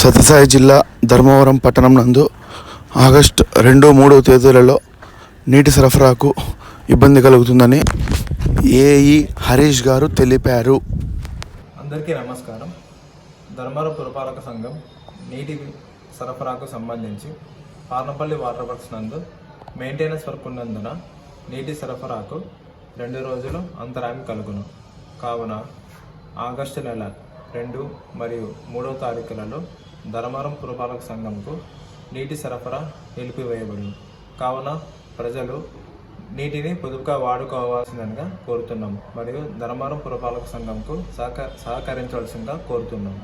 సత్యసాయి జిల్లా ధర్మవరం పట్టణం నందు ఆగస్టు రెండు మూడు తేదీలలో నీటి సరఫరాకు ఇబ్బంది కలుగుతుందని ఏఈ హరీష్ గారు తెలిపారు. అందరికీ నమస్కారం. ధర్మవరం పురపాలక సంఘం నీటి సరఫరాకు సంబంధించి పార్నపల్లి వాటర్ వర్క్స్ నందు మెయింటెనెన్స్ వర్క్ ఉన్నందున నీటి సరఫరాకు రెండు రోజులు అంతరాయం కలుగును. కావున ఆగస్టు నెల రెండు మరియు మూడవ తారీఖులలో ధర్మారం పురపాలక సంఘంకు నీటి సరఫరా నిలిపివేయబడింది. కావున ప్రజలు నీటిని పొదుపుగా వాడుకోవాల్సిందిగా కోరుతున్నాం మరియు ధర్మారం పురపాలక సంఘంకు సహక సహకరించవలసిందిగా కోరుతున్నాం